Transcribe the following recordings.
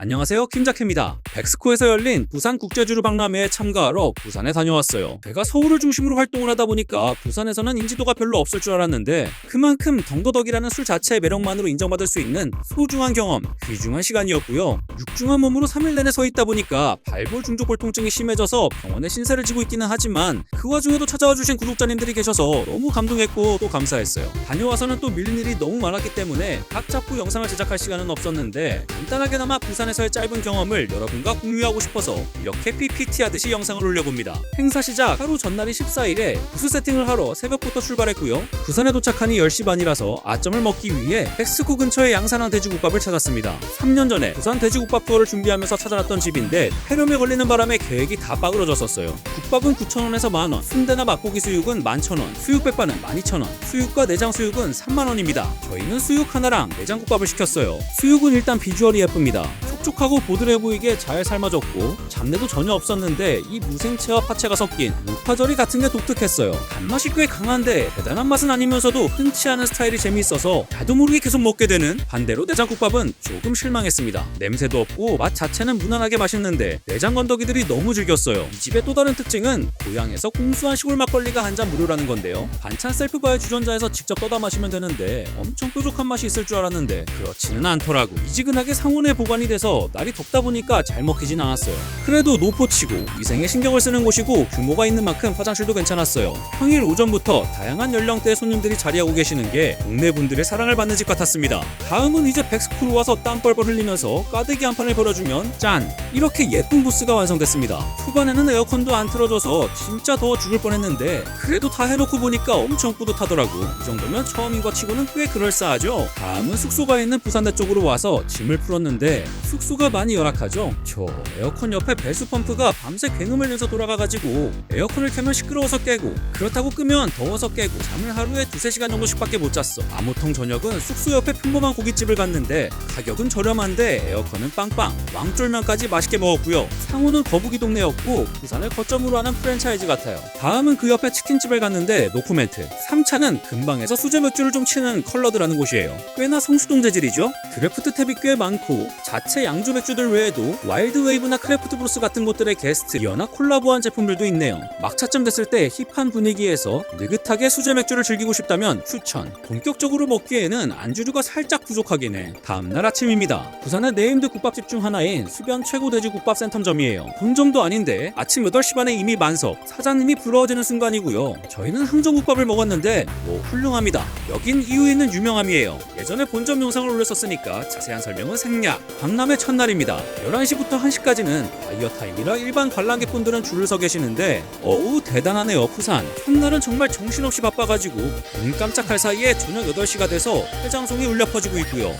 안녕하세요 김자캐입니다. 백스코에서 열린 부산 국제주류 박람회에 참가하러 부산에 다녀왔어요. 제가 서울을 중심으로 활동을 하다 보니까 부산에서는 인지도가 별로 없을 줄 알았는데 그만큼 덩더덕이라는 술 자체의 매력만으로 인정받을 수 있는 소중한 경험, 귀중한 시간이었고요. 육중한 몸으로 3일 내내 서 있다 보니까 발볼 중족골 통증이 심해져서 병원에 신세를 지고 있기는 하지만 그 와중에도 찾아와 주신 구독자님들이 계셔서 너무 감동했고 또 감사했어요. 다녀와서는 또 밀린 일이 너무 많았기 때문에 각 잡고 영상을 제작할 시간은 없었는데 간단하게나마 부산 에서의 짧은 경험을 여러분과 공유하고 싶어서 이렇게 PPT 하듯이 영상을 올려봅니다. 행사 시작 하루 전날인 14일에 부스 세팅을 하러 새벽부터 출발했고요. 부산에 도착하니 10시 반이라서 아점을 먹기 위해 백스코 근처의 양산항 돼지국밥을 찾았습니다. 3년 전에 부산 돼지국밥 투어를 준비하면서 찾아놨던 집인데 폐렴에 걸리는 바람에 계획이 다 빠그러졌었어요. 국밥은 9,000원에서 만원, 순대나 맛고기 수육은 11,000원, 수육 백반은 12,000원, 수육과 내장 수육은 3만원입니다. 저희는 수육 하나랑 내장국밥을 시켰어요. 수육은 일단 비주얼이 예쁩니다. 촉촉하고 보드레 보이게 잘 삶아졌고 잡내도 전혀 없었는데 이 무생채와 파채가 섞인 무파절이 같은 게 독특했어요. 단맛이 꽤 강한데 대단한 맛은 아니면서도 흔치 않은 스타일이 재미있어서 나도 모르게 계속 먹게 되는 반대로 내장국밥은 조금 실망했습니다. 냄새도 없고 맛 자체는 무난하게 맛있는데 내장 건더기들이 너무 즐겼어요. 이 집의 또 다른 특징은 고향에서 공수한 시골 막걸리가 한 잔 무료라는 건데요. 반찬 셀프바의 주전자에서 직접 떠다 마시면 되는데 엄청 뾰족한 맛이 있을 줄 알았는데 그렇지는 않더라고. 미지근하게 상온에 보관이 돼서 날이 덥다 보니까 잘 먹히진 않았어요. 그래도 노포치고 위생에 신경을 쓰는 곳이고 규모가 있는 만큼 화장실도 괜찮았어요. 평일 오전부터 다양한 연령대의 손님들이 자리하고 계시는 게 동네 분들의 사랑을 받는 집 같았습니다. 다음은 이제 백스크로 와서 땀 뻘뻘 흘리면서 까대기 한 판을 벌어주면 짠! 이렇게 예쁜 부스가 완성됐습니다. 초반에는 에어컨도 안 틀어져서 진짜 더워 죽을 뻔했는데 그래도 다 해놓고 보니까 엄청 뿌듯하더라고. 이 정도면 처음인 것 치고는 꽤 그럴싸하죠. 다음은 숙소가 있는 부산대 쪽으로 와서 짐을 풀었는데 숙소가 많이 열악하죠. 저 에어컨 옆에 배수 펌프가 밤새 굉음을 내서 돌아가가지고 에어컨을 켜면 시끄러워서 깨고 그렇다고 끄면 더워서 깨고 잠을 하루에 두세 시간 정도씩밖에 못 잤어. 아무통 저녁은 숙소 옆에 평범한 고깃집을 갔는데 가격은 저렴한데 에어컨은 빵빵 왕쫄면까지 맛있게 먹었고요. 상호는 거북이 동네였고 부산을 거점으로 하는 프랜차이즈 같아요. 다음은 그 옆에 치킨집을 갔는데 노코멘트. 3차는 근방에서 수제 맥주를 좀 치는 컬러드라는 곳이에요. 꽤나 성수동 재질이죠? 드래프트 탭이 꽤 많고 자체 양조 맥주들 외에도 와일드 웨이브나 크래프트 브루스 같은 곳들의 게스트 연나 콜라보한 제품들도 있네요. 막차쯤 됐을 때 힙한 분위기에서 느긋하게 수제 맥주를 즐기고 싶다면 추천. 본격적으로 먹기에는 안주류가 살짝 부족하긴 해. 다음날 아침입니다. 부산의 네임드 국밥집 중 하나인 수변 최고 돼지 국밥 센텀점이에요. 본점도 아닌데 아침 8시 반에 이미 만석. 사장님이 부러워지는 순간이고요. 저희는 항정국밥을 먹었는데 뭐 훌륭합니다. 여긴 이유 있는 유명함이에요. 예전에 본점 영상을 올렸었으니까 자세한 설명은 생략. 박람회 첫날입니다. 11시부터 1시까지는 바이어 타임이라 일반 관람객분들은 줄을 서 계시는데 어우 대단하네요 부산. 첫날은 정말 정신없이 바빠가지고 눈 깜짝할 사이에 저녁 8시가 돼서 회장송이 울려 퍼지고 있고요.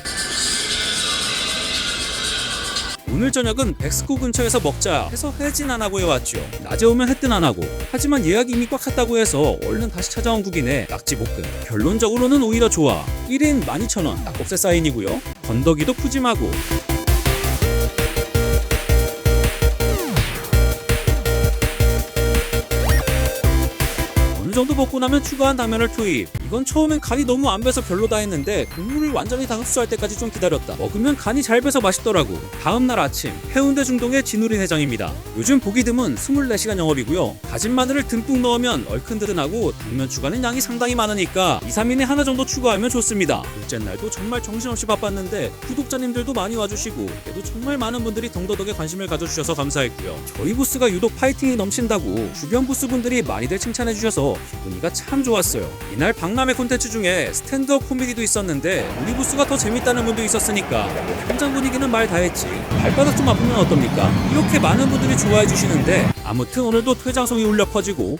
오늘 저녁은 백스코 근처에서 먹자 해서 회진 안 하고 해왔죠. 낮에 오면 햇뜬 안 하고. 하지만 예약이 이미 꽉 찼다고 해서 얼른 다시 찾아온 국인의 낙지볶음. 결론적으로는 오히려 좋아. 1인 12,000원 낙곱새 사인이고요. 건더기도 푸짐하고. 어 먹고 나면 추가한 당면을 투입. 이건 처음엔 간이 너무 안 배서 별로다 했는데 국물을 완전히 다 흡수할 때까지 좀 기다렸다. 먹으면 간이 잘 배서 맛있더라고. 다음날 아침 해운대 중동의 진우린 회장입니다. 요즘 보기 드문 24시간 영업이고요. 다진 마늘을 듬뿍 넣으면 얼큰드근하고 당면 추가는 양이 상당히 많으니까 2, 3인에 하나 정도 추가하면 좋습니다. 둘째 날도 정말 정신없이 바빴는데 구독자님들도 많이 와주시고 그래도 정말 많은 분들이 덩더덕에 관심을 가져주셔서 감사했고요. 저희 부스가 유독 파이팅이 넘친다고 주변 부스분들이 많이들 칭찬해 주셔서 기분이가 참 좋았어요. 이날 박람회 콘텐츠 중에 스탠드업 코미디도 있었는데 우리 부스가 더 재밌다는 분도 있었으니까 뭐 현장 분위기는 말 다했지. 발바닥 좀 아프면 어떻습니까? 이렇게 많은 분들이 좋아해 주시는데 아무튼 오늘도 퇴장성이 울려 퍼지고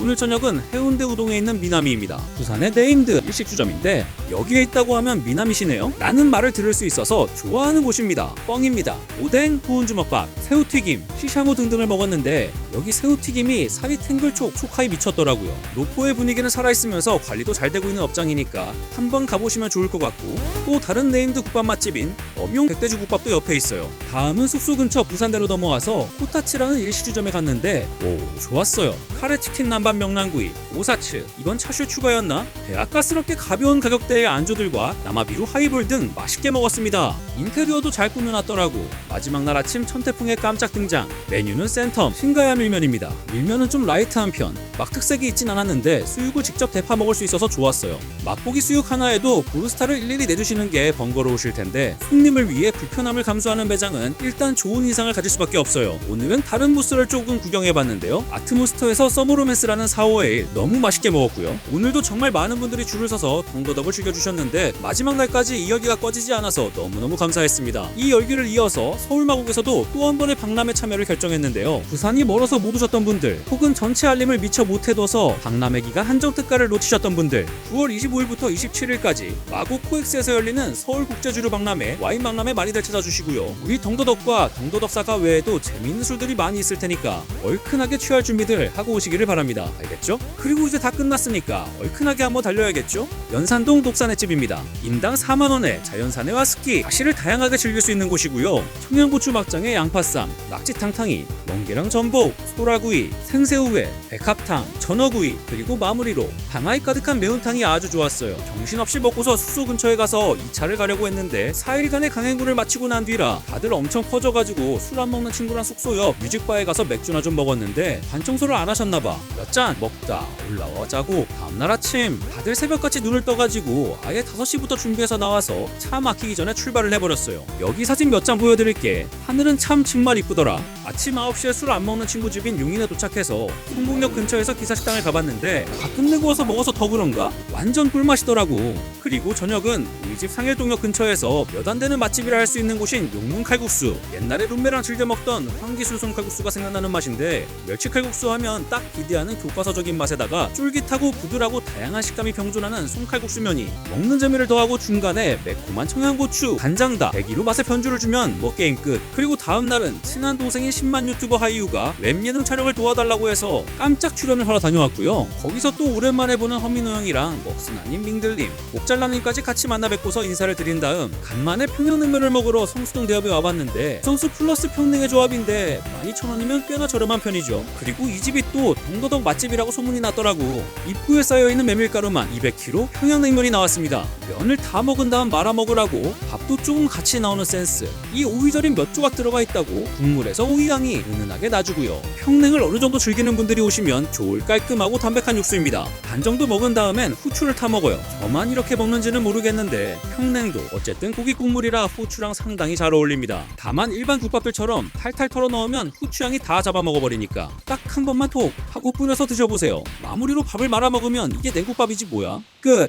오늘 저녁은 해운대 우동에 있는 미나미입니다. 부산의 네임드 일식주점인데 여기에 있다고 하면 미나미시네요. 라는 말을 들을 수 있어서 좋아하는 곳입니다. 뻥입니다. 오뎅, 구운 주먹밥, 새우튀김, 시샤모 등등을 먹었는데 여기 새우튀김이 살이 탱글촉 촉하이 미쳤더라고요. 노포의 분위기는 살아있으면서 관리도 잘 되고 있는 업장이니까 한번 가보시면 좋을 것 같고 또 다른 네임드 국밥 맛집인 엄용 백대주 국밥도 옆에 있어요. 다음은 숙소 근처 부산대로 넘어와서 코타츠라는 일시주점에 갔는데 오 좋았어요. 카레치킨 남반 명란구이, 오사츠, 이건 차슈 추가였나? 대학가스럽게 가벼운 가격대의 안주들과 남아비루 하이볼 등 맛있게 먹었습니다. 인테리어도 잘 꾸며놨더라고. 마지막 날 아침 천태풍의 깜짝 등장. 메뉴는 센텀, 신가야 밀면입니다. 밀면은 좀 라이트한 편. 막 특색이 있진 않았는데 수육을 직접 대파 먹을 수 있어서 좋았어요. 맛보기 수육 하나에도 보르스타를 일일이 내주시는 게 번거로우실 텐데 손님 을 위해 불편함을 감수하는 매장은 일단 좋은 인상을 가질 수밖에 없어요. 오늘은 다른 부스를 조금 구경해봤는데요. 아트모스터에서 서머로맨스라는 4호에일 너무 맛있게 먹었고요. 오늘도 정말 많은 분들이 줄을 서서 동더덕을 즐겨주셨는데 마지막 날까지 이 열기가 꺼지지 않아서 너무너무 감사했습니다. 이 열기를 이어서 서울마곡에서도 또 한 번의 박람회 참여를 결정했는데요. 부산이 멀어서 못 오셨던 분들 혹은 전체 알림을 미처 못해둬서 박람회 기간 한정 특가를 놓치셨던 분들 9월 25일부터 27일까지 마곡 코엑스에서 열리는 서울국제주류 박람회 와인 박람회 많이들 찾아주시고요. 우리 동더덕과 동더덕사가 외에도 재미있는 술들이 많이 있을 테니까 얼큰하게 취할 준비들 하고 오시기를 바랍니다. 알겠죠? 그리고 이제 다 끝났으니까 얼큰하게 한번 달려야겠죠? 연산동 독산횟집입니다. 인당 4만원에 자연산해와 스키, 가시를 다양하게 즐길 수 있는 곳이고요. 청양고추 막장에 양파쌈, 낙지탕탕이, 멍게랑 전복, 소라구이, 생새우회, 백합탕, 전어구이, 그리고 마무리로 방아이 가득한 매운탕이 아주 좋았어요. 정신없이 먹고서 숙소 근처에 가서 2차를 가려고 했는데 4일간의 강행군을 마치고 난 뒤라 다들 엄청 퍼져가지고 술 안 먹는 친구랑 숙소 옆 뮤직바에 가서 맥주나 좀 먹었는데 반 청소를 안 하셨나봐. 몇 잔 먹다 올라와 자고 다음날 아침 다들 새벽같이 눈을 떠가지고 아예 5시부터 준비해서 나와서 차 막히기 전에 출발을 해버렸어요. 여기 사진 몇 장 보여드릴게. 하늘은 참 정말 이쁘더라. 아침 9시에 술 안 먹는 친구 집인 용인에 도착해서 성북역 근처에서 기사식당을 가봤는데 다 끝내고 와서 먹어서 더 그런가? 완전 꿀맛이더라고. 그리고 저녁은 우리 집 상일동역 근처에서 몇 안 되는 맛집이라 할 수 있는 곳인 용문 칼국수. 옛날에 룸메랑 즐겨 먹던 황기술송 칼국수가 생각나는 맛인데 멸치 칼국수 하면 딱 기대하는 교과서적인 맛에다가 쫄깃하고 부드라고 다양한 식감이 병존하는 송칼국수면이 먹는 재미를 더하고 중간에 매콤한 청양고추, 간장다, 대기로 맛의 변주를 주면 뭐 게임 끝. 그리고 다음 날은 친한 동생인 10만 유튜버 하이유가 웹 예능 촬영을 도와달라고 해서 깜짝 출연을 하러 다녀왔고요. 거기서 또 오랜만에 보는 허민호 형이랑 먹스나님, 민들님, 옥잘라님까지 같이 만나 뵙고서 인사를 드린 다음 간만에 평양냉면을 먹으러 성수동 대업에 와봤는데 성수 플러스 평냉의 조합인데 12,000원이면 꽤나 저렴한 편이죠. 그리고 이 집이 또 동더덕 맛집이라고 소문이 났더라고. 입구에 쌓여있는 메밀가루만 200kg 평양냉면이 나왔습니다. 면을 다 먹은 다음 말아 먹으라고 밥도 조금 같이 나오는 센스. 이 오이절임 몇 조각 들어가 있다고 국물에서 오이향이 은은하게 나주고요. 평냉을 어느 정도 즐기는 분들이 오시면 좋을 깔끔하고 담백한 육수입니다. 반 정도 먹은 다음엔 후추를 타 먹어요. 저만 이렇게 먹는지는 모르겠는데 평냉도 어쨌든 고기 국물이 라 후추랑 상당히 잘 어울립니다. 다만 일반 국밥들처럼 탈탈 털어 넣으면 후추향이 다 잡아 먹어버리니까 딱 한 번만 톡 하고 뿌려서 드셔보세요. 마무리로 밥을 말아 먹으면 이게 냉국밥이지 뭐야. 끝.